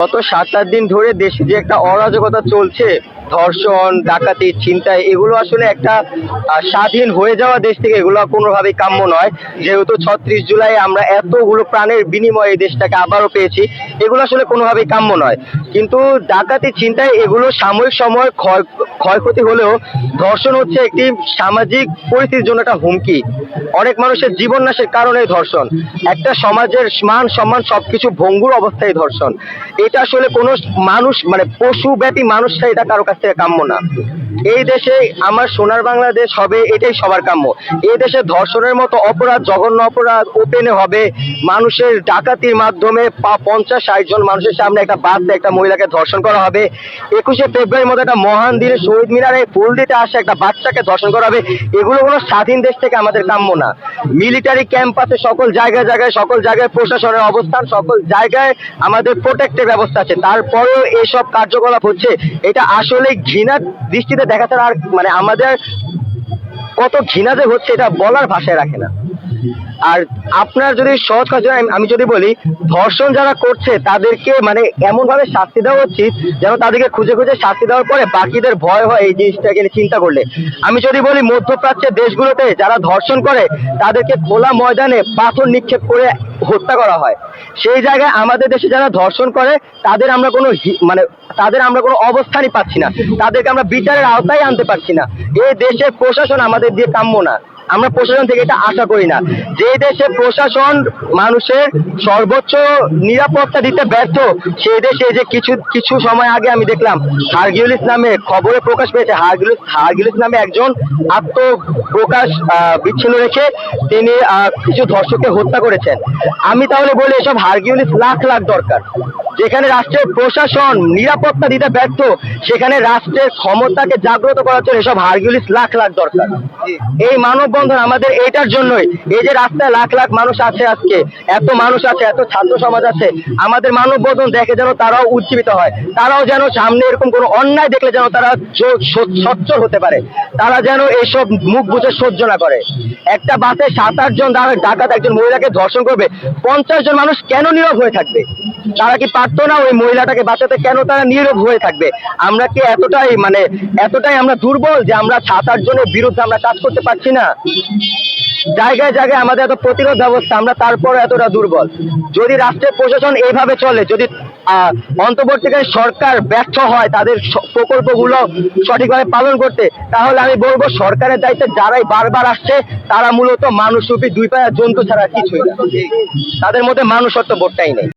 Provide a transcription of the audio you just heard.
গত সাত আট দিন ধরে দেশে যে একটা অরাজকতা চলছে, ধর্ষণ, ডাকাতি, ছিনতাই, এগুলো আসলে একটা স্বাধীন হয়ে যাওয়া দেশ থেকে এগুলো কোনোভাবেই কাম্য নয়। যেহেতু ছত্রিশ জুলাই আমরা এতগুলো প্রাণের বিনিময়ে দেশটাকে আবারও পেয়েছি, এগুলো আসলে কোনোভাবেই কাম্য নয়। কিন্তু ডাকাতি, ছিনতাই এগুলো সাময়িক সময় ক্ষয় ক্ষয়ক্ষতি হলেও ধর্ষণ হচ্ছে একটি সামাজিক পরিস্থিতির জন্য একটা হুমকি। অনেক মানুষের জীবন নাশের কারণে ধর্ষণ। একটা সমাজের মান সম্মান সবকিছু ভঙ্গুর অবস্থায় ধর্ষণ। এটা আসলে কোনো মানুষ মানে পশু ব্যাপী এটা কারও কাছ থেকে কাম্য না। এই দেশে আমার সোনার বাংলাদেশ হবে, এটাই সবার কাম্য। এই দেশে ধর্ষণের মতো অপরাধ, জঘন্য অপরাধ ওপেনে হবে। মানুষের ডাকাতির মাধ্যমে পঞ্চাশ, ষাট জন মানুষের সামনে একটা বাচ্চা, একটা মহিলাকে ধর্ষণ করা হবে। একুশে ফেব্রুয়ারির মতো একটা মহান দিনে শহীদ মিনারে ফুল দিতে আসে একটা বাচ্চাকে ধর্ষণ করা হবে। এগুলো কোনো স্বাধীন দেশ থেকে আমাদের কাম্য না। মিলিটারি ক্যাম্প আছে সকল জায়গায় জায়গায়, সকল জায়গায় প্রশাসনের অবস্থান, সকল জায়গায় আমাদের প্রোটেক্টের ব্যবস্থা আছে। তারপরেও এসব কার্যকলাপ হচ্ছে। এটা আসলে ঘৃণার দৃষ্টিতে দেখা আর মানে আমাদের কত ঘৃণা যে হচ্ছে এটা বলার ভাষায় রাখে না। আর আপনার যদি সহজ কথা আমি- যদি বলি, ধর্ষণ যারা করছে, তাদেরকে মানে এমন ভাবে শাস্তি দেওয়া উচিত যেন তাদেরকে খুঁজে খুঁজে শাস্তি দেওয়ার পরে বাকিদের ভয় হয় এই জিনিসটাকে চিন্তা করলে। আমি যদি বলি, মধ্যপ্রাচ্যের দেশগুলোতে যারা ধর্ষণ করে, তাদেরকে খোলা ময়দানে পাথর নিক্ষেপ করে হত্যা করা হয়। সেই জায়গায় আমাদের দেশে যারা ধর্ষণ করে, তাদের আমরা কোনো মানে তাদের আমরা কোনো অবস্থানই পাচ্ছি না। তাদেরকে আমরা বিচারের আওতায় আনতে পারছি না। এই দেশের প্রশাসন আমাদের দিয়ে কাম্য না। আমরা প্রশাসন থেকে এটা আশা করি না। যে দেশে প্রশাসন মানুষের সর্বোচ্চ নিরাপত্তা দিতে ব্যর্থ, সেই দেশে যে কিছু কিছু সময় আগে আমি দেখলাম হারগিউলিস নামে খবরে প্রকাশ পেয়েছে হারগিউলিস হারগিউলিস নামে একজন আত্মপ্রকাশ বিচ্ছিন্ন রেখে তিনি কিছু ধর্ষককে হত্যা করেছেন। আমি তাহলে বলি, এসব হারগিউলিস লাখ লাখ দরকার। যেখানে রাষ্ট্রের প্রশাসন নিরাপত্তা দিতে ব্যর্থ সেখানে রাষ্ট্রের ক্ষমতাকে জাগ্রত করার জন্য এসব হারগিউলিস লাখ লাখ দরকার। এই মানববন্ধন আমাদের এইটার জন্যই। এই যে রাস্তায় লাখ লাখ মানুষ আছে আজকে এত মানুষ আছে এত ছাত্র সমাজ আছে আমাদের মানববন্ধন দেখে যেন তারাও উজ্জীবিত হয়। তারাও যেন সামনে এরকম কোনো অন্যায় দেখলে যেন তারা সচ্ছল হতে পারে। তারা যেন এইসব মুখ বুঝে সহ্য না করে। একটা বাসে সাত আট জন ডাকাত একজন মহিলাকে ধর্ষণ করবে। পঞ্চাশ জন মানুষ কেন নীরব হয়ে থাকবে? তারা কি পারতো না ওই মহিলাটাকে বাঁচাতে, কেন তারা নীরব হয়ে থাকবে? আমরা কি এতটাই মানে এতটাই আমরা দুর্বল যে আমরা সাত, আট বিরুদ্ধে আমরা কাজ করতে পারছি না? জায়গায় জায়গায় আমাদের এত প্রতিরোধ ব্যবস্থা, আমরা তারপর এতটা দুর্বল। যদি রাষ্ট্রের প্রশাসন এইভাবে চলে, যদি অন্তর্বর্তীকালীন সরকার ব্যর্থ হয়, তাদের প্রকল্পগুলো সঠিকভাবে পালন করতে, তাহলে আমি বলব সরকারের দায়িত্বে যারাই বারবার আসছে, তারা মূলত মানুষরূপী দুই পায়া জন্তু ছাড়া কিছুই না। তাদের মধ্যে মানুষত্ব বোধটাই নেই।